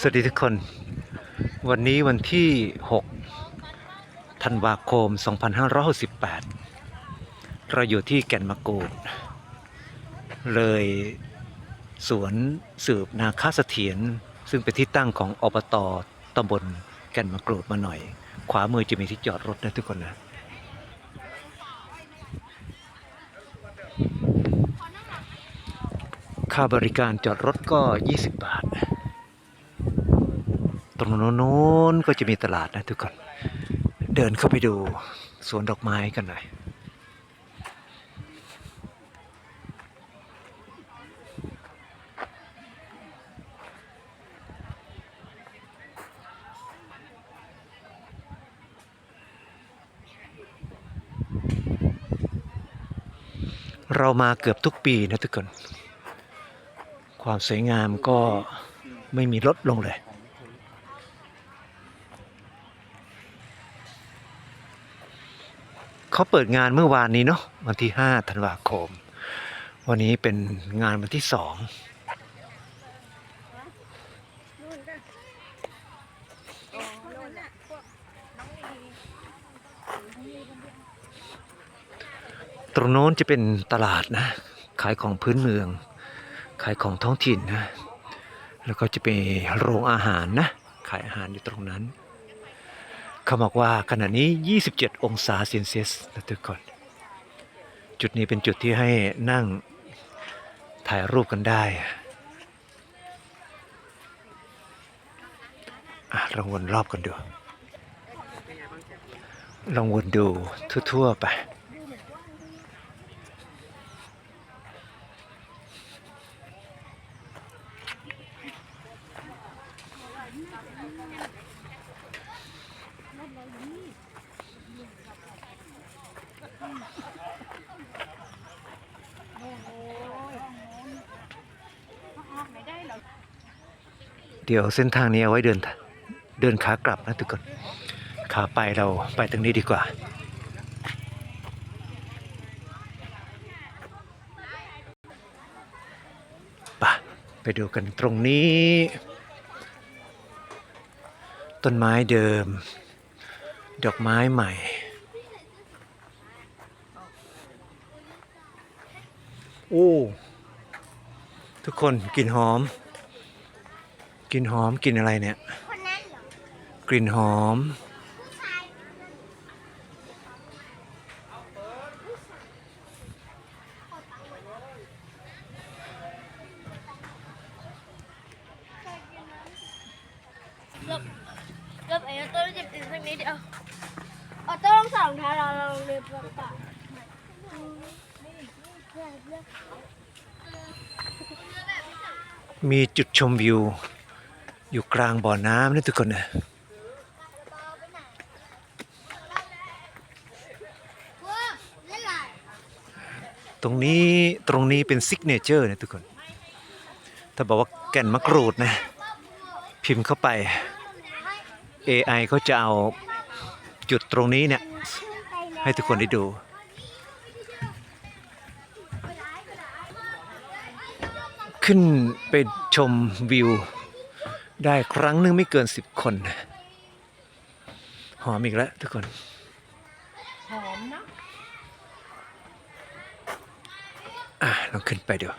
สวัสดีทุกคน วันนี้วันที่ 6 ธันวาคม 2568 เราอยู่ที่แก่นมะกรูด เลยสวนสืบนาคาเสถียรซึ่งเป็นที่ตั้งของอบตตำบลแก่นมะกรูดมาหน่อย ขวามือจะมีที่จอดรถนะทุกคนนะค่าบริการจอดรถก็ 20 บาท ตรงโน้นก็จะมีตลาดนะทุกคน เดินเข้าไปดูสวนดอกไม้กันหน่อยเรามาเกือบทุกปีนะทุกคน ความสวยงามก็ไม่มีลดลงเลย เขาเปิดงานเมื่อวานนี้เนาะวันที่ 5 ธันวาคม วันนี้เป็นงานวันที่2ตรงโน้นจะเป็นตลาดนะ ขายของพื้นเมือง ขายของท้องถิ่นนะ แล้วก็จะเป็นโรงอาหารนะ ขายอาหารอยู่ตรงนั้น เขาบอกว่าขณะนี้ 27 องศาเซนเซียสนะทุกคนจุดนี้เป็นจุดที่ให้นั่งถ่ายรูปกันได้อะลองวนรอบกันดู ลองวนดูทั่วๆไป เดี๋ยวเส้นทางนี้เอาไว้เดินเดินขากลับนะทุกคนขาไปเราไปตรงนี้ดีกว่าไปไปดูกันตรงนี้ ต้นไม้เดิม ดอกไม้ใหม่โอ้ ทุกคนกลิ่นหอม กลิ่นหอมกลิ่นอะไรเนี่ย คนนั้นเหรอกลิ่นหอม ผู้ชายลบลบไอ้ออโต้จะเป็นสักนิดเดียวออโต้ต้องสองเท้าเราเราเรียบร้อยปะมีจุดชมวิว อยู่กลางบ่อน้ำนะทุกคนนะว้าเล่นไรตรงนี้ตรงนี้เป็นซิกเนเจอร์นะทุกคน ถ้าบอกว่าแก่นมะกรูดนะ พิมพ์เข้าไป AI เขาจะเอาจุดตรงนี้เนี่ย ให้ทุกคนได้ดูขึ้นไปชมวิว ได้ครั้งหนึงไม่เกินสิบคน หอมอีกแล้วทุกคน หอมนะอะลองขึ้นไปเดี๋ยว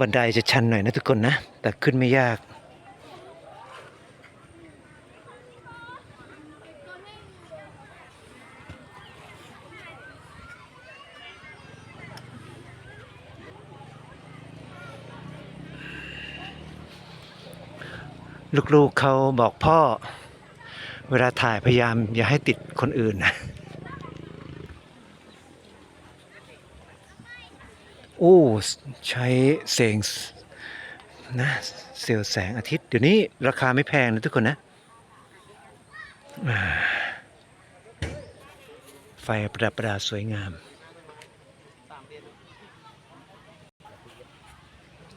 บันไดจะชันหน่อยนะทุกคนนะ แต่ขึ้นไม่ยาก ลูกๆเขาบอกพ่อ เวลาถ่ายพยายามอย่าให้ติดคนอื่นนะโอ้ใช้เสียงนะเซลล์แสงอาทิตย์ เดี๋ยวนี้ราคาไม่แพงนะทุกคนนะ ไฟประดับประดาสวยงาม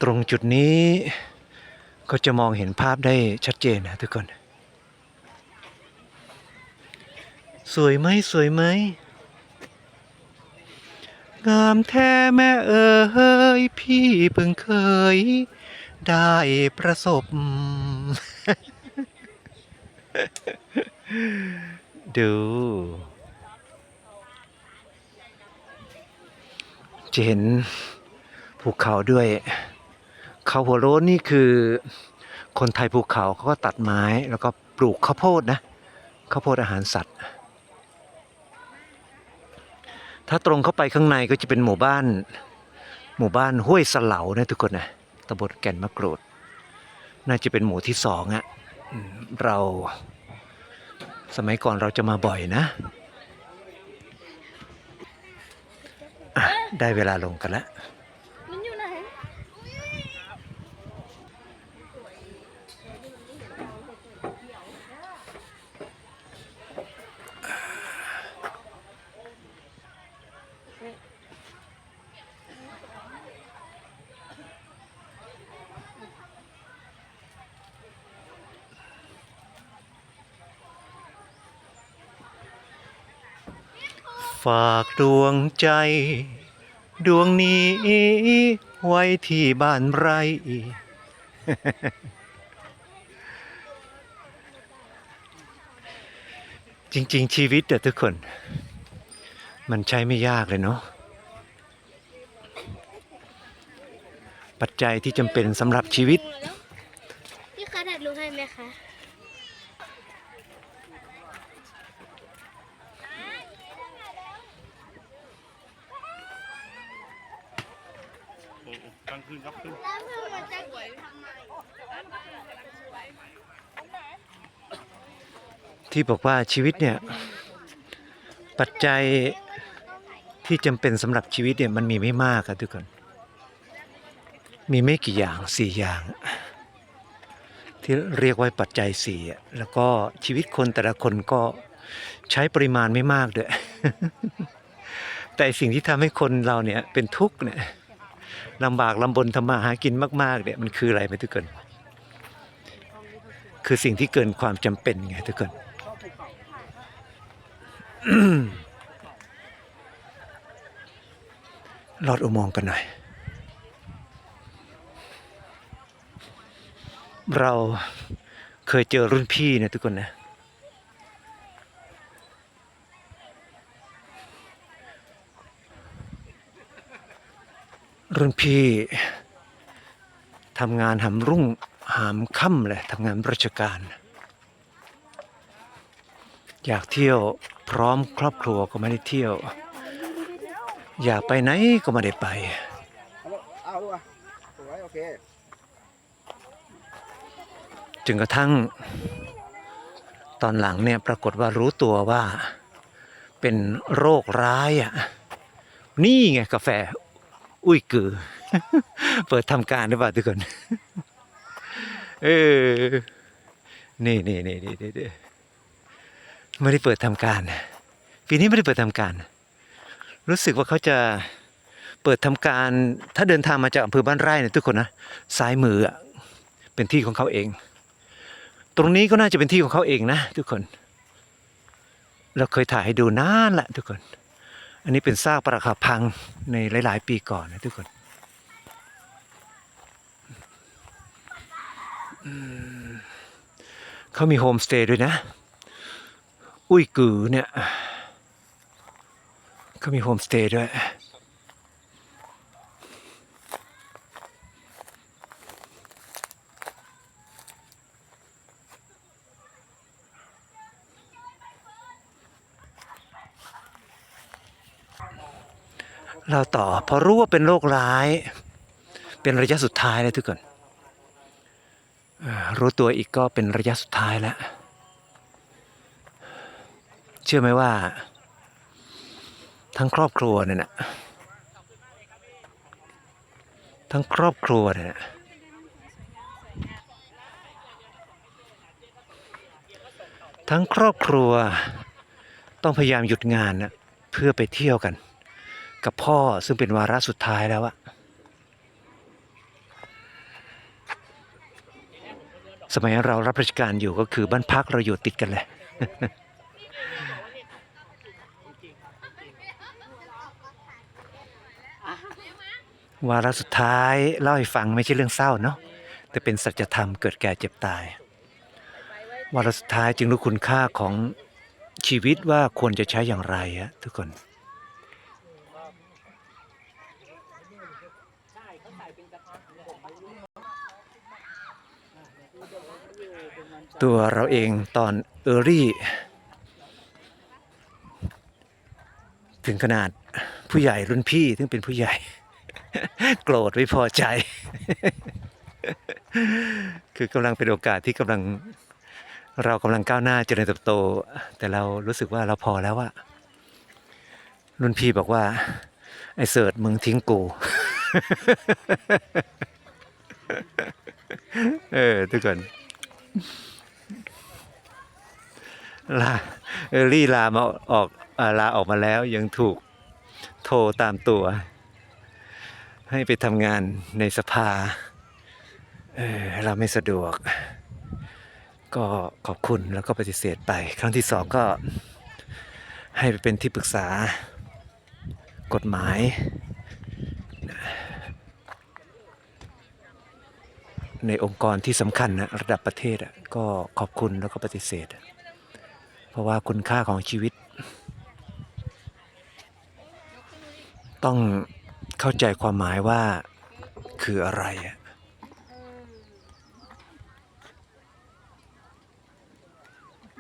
ตรงจุดนี้ ก็จะมองเห็นภาพได้ชัดเจนนะทุกคน สวยไหมสวยไหมงามแท้แม่เอ๋ยพี่เพิ่งเคย ได้ประสบ ดู จะเห็นภูเขาด้วย เขาหัวโล้นนี่คือคนไทยภูเขาเขาก็ตัดไม้แล้วก็ปลูกข้าวโพดนะข้าวโพดอาหารสัตว์ ถ้าตรงเข้าไปข้างในก็จะเป็นหมู่บ้าน หมู่บ้านห้วยสเหลานะทุกคนนะตำบลแก่นมะกรูด น่าจะเป็นหมู่ที่สองอะเราสมัยก่อนเราจะมาบ่อยนะะได้เวลาลงกันแล้ว ฝากดวงใจ ดวงนี้ไว้ที่บ้านไร จริง ๆ ชีวิตอะทุกคน มันใช้ไม่ยากเลยเนาะปัจจัยที่จำเป็นสำหรับชีวิต พี่คะถ่ายรูปให้ไหมคะ กลางคืนครับขึ้น แล้วเพื่อนมันจะสวยทำไม ที่บอกว่าชีวิตเนี่ยปัจจัยที่จำเป็นสำหรับชีวิตเนี่ยมันมีไม่มากครับทุกคน มีไม่กี่อย่างสี่อย่าง ที่เรียกว่าปัจจัยสี่แล้วก็ชีวิตคนแต่ละคนก็ใช้ปริมาณไม่มากด้วย แต่สิ่งที่ทำให้คนเราเนี่ยเป็นทุกข์เนี่ยลำบากลำบนทำมาหากินมาก ๆเนี่ยมันคืออะไรไหมทุกคน คือสิ่งที่เกินความจำเป็นไงทุกคน ลอดอุโมงค์กันหน่อย เราเคยเจอรุ่นพี่นะทุกคนนะ รุ่นพี่ทำงานหำรุ่งหามค่ำเลยทำงานราชการ อยากเที่ยวพร้อมครอบครัวก็ไม่ได้เที่ยว อยากไปไหนก็ไม่ได้ไป เอาลูกอะสวยโอเคจนกระทั่ง ตอนหลังเนี่ยปรากฏว่ารู้ตัวว่า เป็นโรคร้ายอะนี่ไงกาแฟ อุ้ยกือ เปิดทำการหรือเปล่าทุกคน เออ นี่นี่นี่นี่นี่นี่ ไม่ได้เปิดทำการ ปีนี้ไม่ได้เปิดทำการ รู้สึกว่าเขาจะเปิดทำการ ถ้าเดินทางมาจากอำเภอบ้านไร่เนี่ยทุกคนนะซ้ายมืออะเป็นที่ของเขาเอง ตรงนี้ก็น่าจะเป็นที่ของเขาเองนะทุกคน เราเคยถ่ายให้ดูนานละทุกคน อันนี้เป็นซากปรักหักพังในหลาย ๆ ปีก่อนนะทุกคนเขามีโฮมสเตย์ด้วยนะ อุ้ยกือเนี่ยเขามีโฮมสเตย์ด้วย เราต่อพอรู้ว่าเป็นโรคร้าย เป็นระยะสุดท้ายแล้วทุกคนรู้ตัวอีกก็เป็นระยะสุดท้ายแล้ว เชื่อไหมว่า ทั้งครอบครัวเนี่ยนะทั้งครอบครัวเนี่ยนะทั้งครอบครัวต้องพยายามหยุดงานนะเพื่อไปเที่ยวกัน กับพ่อซึ่งเป็นวาระสุดท้ายแล้วอะสมัยเรารับราชการอยู่ก็คือบ้านพักเราอยู่ติดกันเลย วาระสุดท้ายเล่าให้ฟังไม่ใช่เรื่องเศร้าเนาะแต่เป็นสัจธรรมเกิดแก่เจ็บตาย วาระสุดท้ายจึงรู้คุณค่าของชีวิตว่าควรจะใช้อย่างไรอะทุกคน ตัวเราเองตอนเออรี่ ถึงขนาดผู้ใหญ่รุ่นพี่ซึ่งเป็นผู้ใหญ่ โกรธไม่พอใจ คือกำลังเป็นโอกาสที่กำลังเรากำลังก้าวหน้าเจริญเติบโต แต่เรารู้สึกว่าเราพอแล้วอะรุ่นพี่บอกว่า ไอ้เสิร์ตมึงทิ้งกู เออทุกคนลาเออรี่ลามาออกลาออกมาแล้วยังถูกโทรตามตัว ให้ไปทำงานในสภาเออเราไม่สะดวก ก็ขอบคุณแล้วก็ปฏิเสธไป ครั้งที่สองก็ให้ไปเป็นที่ปรึกษากฎหมาย ในองค์กรที่สำคัญนะระดับประเทศอะก็ขอบคุณแล้วก็ปฏิเสธ เพราะว่าคุณค่าของชีวิต ต้อง เข้าใจความหมายว่าคืออะไรอะ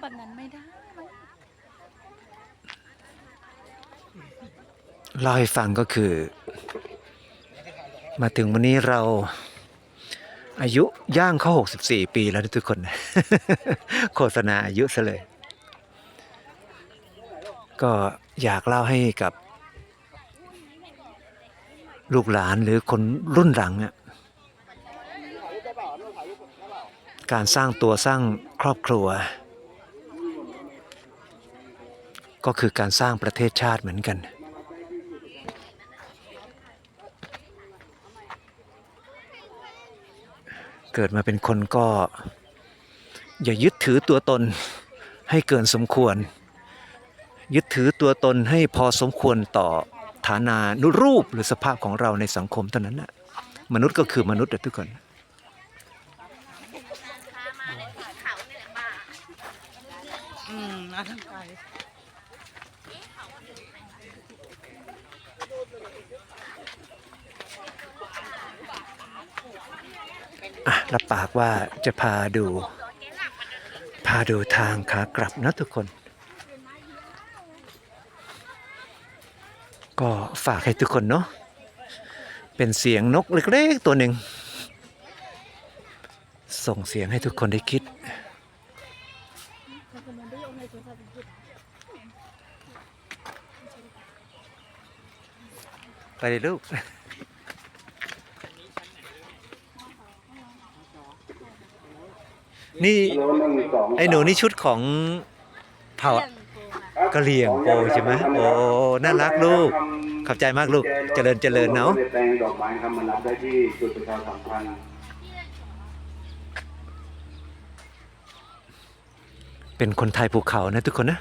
ปนั้นไม่ได้เล่าให้ฟังก็คือ มาถึงวันนี้เราอายุย่างเข้า 64 ปีแล้วทุกคน โฆษณาอายุซะเลย ก็อยากเล่าให้กับ ลูกหลานหรือคนรุ่นหลังอะการสร้างตัวสร้างครอบครัว ก็คือการสร้างประเทศชาติเหมือนกัน เกิดมาเป็นคนก็ อย่ายึดถือตัวตนให้เกินสมควร ยึดถือตัวตนให้พอสมควรต่อ ฐานานุรูปหรือสภาพของเราในสังคมเท่านั้นนะมนุษย์ก็คือมนุษย์อะทุกคนอืมน่าทันใจรับปากว่าจะพาดู พาดูทางขากลับนะทุกคน ก็ฝากให้ทุกคนเนาะเป็นเสียงนกเล็กๆตัวหนึ่ง ส่งเสียงให้ทุกคนได้คิด ไปเลยลูกนี่ ไอ้หนูนี่ชุดของเผ่า กะเหรี่ยงโปใช่ไหมโอ้น่ารักลูกขอบใจมากลูกเจริญเจริญเนาะแปลงดอกไม้ครับมารับได้ที่จุดประชาสัมพันธ์เป็นคนไทยภูเขานะทุกคนนะ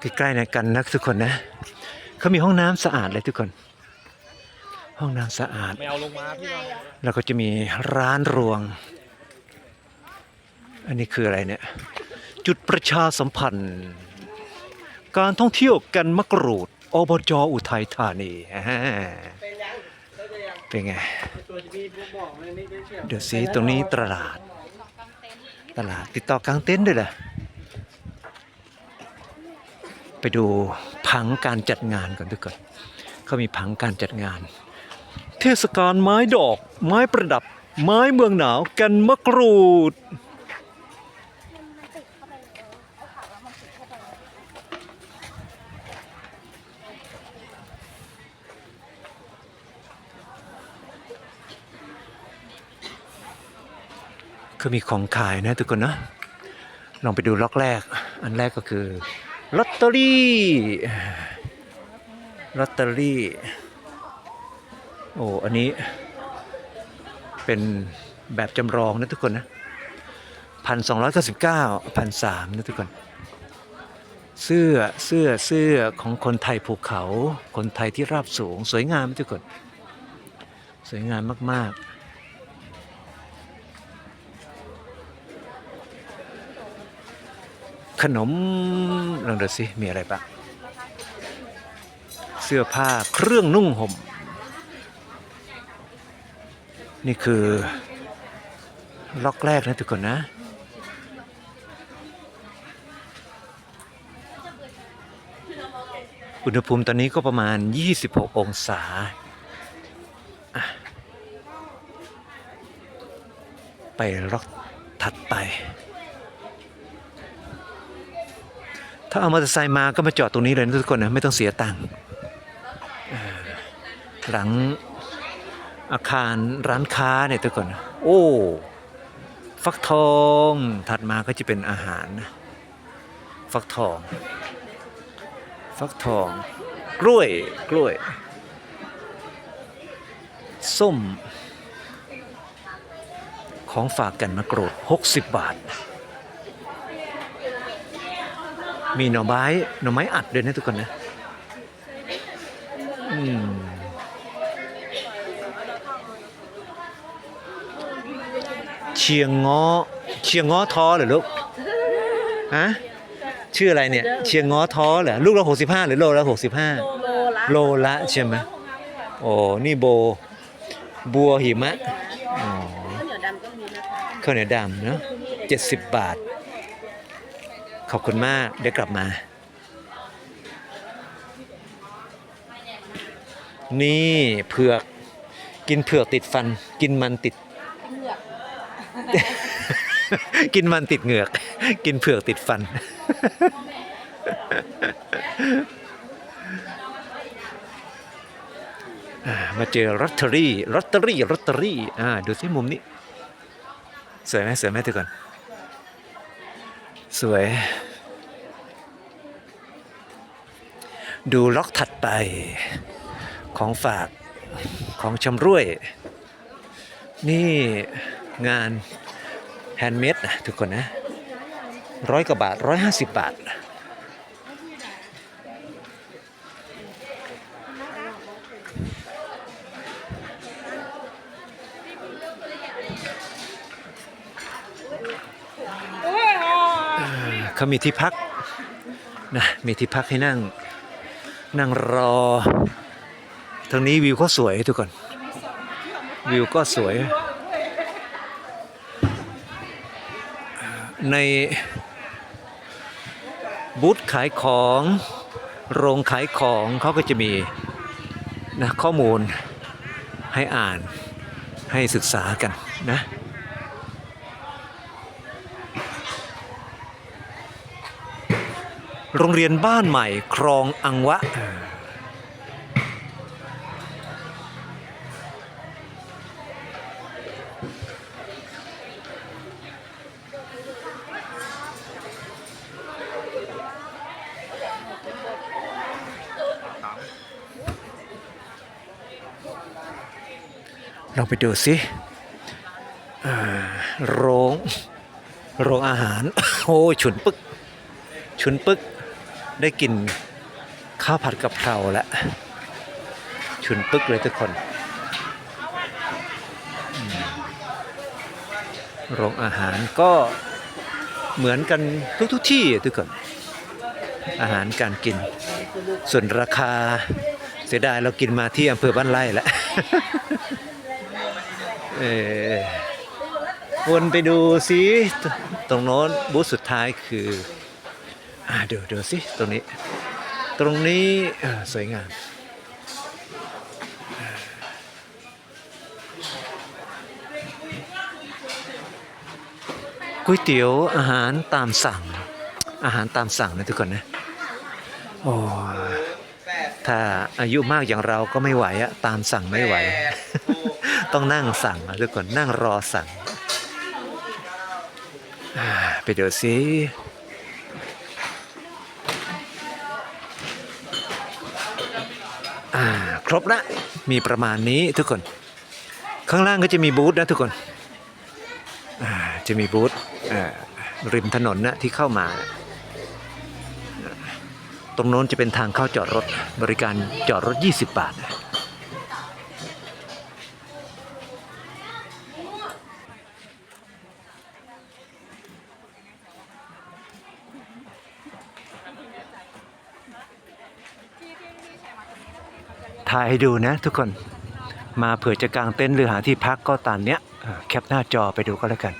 ใกล้ๆนะกันนะทุกคนนะ เขามีห้องน้ำสะอาดเลยทุกคน ห้องน้ำสะอาด ไม่เอาลงมาพี่แล้วก็จะมีร้านรวง อันนี้คืออะไรเนี่ย จุดประชาสัมพันธ์ การท่องเที่ยวกันมะกรูด อบจอุทัยธานีอ่าเป็นไง เดี๋ยวสิตรงนี้ตลาด ตลาดติดต่อกลางเต็นท์ด้วยเหรอ ไปดูผังการจัดงานก่อนทุกคนเขามีผังการจัดงาน เทศกาลไม้ดอก ไม้ประดับ ไม้เมืองหนาวกันมะกรูดก็มีของขายนะทุกคนนะ ลองไปดูล็อกแรก อันแรกก็คือ ลอตเตอรี่ ลอตเตอรี่ โอ้ อันนี้ เป็นแบบจำลองนะทุกคนนะพันสองร้อยเก้าสิบเก้าพันสามนะทุกคน เสื้อ เสื้อ เสื้อของคนไทยภูเขา คนไทยที่ราบสูง สวยงามทุกคน สวยงามมาก ๆ ขนมลองดูสิมีอะไรบ้างเสื้อผ้าเครื่องนุ่งห่ม นี่คือล็อกแรกนะทุกคนนะ อุณหภูมิตอนนี้ก็ประมาณ 26 องศาไปล็อกถัดไปาเอามอเตอร์ไซค์มาก็มาจอดตรงนี้เลยนะทุกคนนะไม่ต้องเสียตังค์หลังอาคารร้านค้าเนี่ยทุกคนนะโอ้ฟักทองถัดมาก็จะเป็นอาหารนะฟักทอง ฟักทอง กล้วยกล้วย ส้ม ของฝากกันมะกรูด60 บาท มีหน่อไม้หน่อไม้อัดด้วยนะทุกคนนะอืมเชียงง้อเชียงง้อท้อเหรอลูกฮะชื่ออะไรเนี่ย เชียงง้อท้อเหรอลูกละหกสิบห้าหรือโลละหกสิบห้าโลละใช่ไหมโอ้นี่โบ บัวหิมะอ๋อข้าวเหนียวดำเนาะเจ็ดสิบบาท ขอบคุณมากเดี๋ยวกลับมา นี่เผือกกินเผือกติดฟัน กินมันติด กินมันติดเหงือก กินเผือกติดฟันอ่ามาเจอลอตเตอรี่ลอตเตอรี่ลอตเตอรี่อ่าดูสิมุมนี้ สวยไหมสวยไหมทุกคน สวย ดูล็อกถัดไปของฝากของชำร่วย นี่งานแฮนด์เมดนะทุกคนนะร้อยกว่าบาทร้อยห้าสิบบาท เขามีที่พักนะมีที่พักให้นั่ง นั่งรอ ทางนี้วิวก็สวยทุกคน วิวก็สวย ในบูธขายของโรงขายของเขาก็จะมีนะข้อมูลให้อ่านให้ศึกษากันนะ โรงเรียนบ้านใหม่ครองอังวะ เราไปดูสิโรง โรงอาหาร โอ้ยฉุนปึกชุนปึก ได้กินข้าวผัดกะเพราแล้วชุนปึกเลยทุกคน โรงอาหารก็เหมือนกันทุกทุกที่ทุกคน อาหารการกิน ส่วนราคาเสียดายเรากินมาที่อำเภอบ้านไร่แล้วเออวนไปดูสิตรงโน้นบูธสุดท้ายคือ อ่าเดี๋ยวเดี๋ยวสิตรงนี้ ตรงนี้สวยงามก๋วยเตี๋ยวอาหารตามสั่ง อาหารตามสั่งนะทุกคนนะโอ้ถ้าอายุมากอย่างเราก็ไม่ไหวอะตามสั่งไม่ไหว ต้องนั่งสั่งทุกคนนั่งรอสั่งไปเดี๋ยวสิ อ่าครบละมีประมาณนี้ทุกคน ข้างล่างก็จะมีบูธนะทุกคนจะมีบูธริมถนนนะที่เข้ามา ตรงโน้นจะเป็นทางเข้าจอดรถบริการจอดรถ 20 บาท ถ่ายให้ดูนะทุกคนมาเผื่อจะกางเต็นท์หรือหาที่พักก็ตามเนี้ยแคปหน้าจอไปดูก็แล้วกัน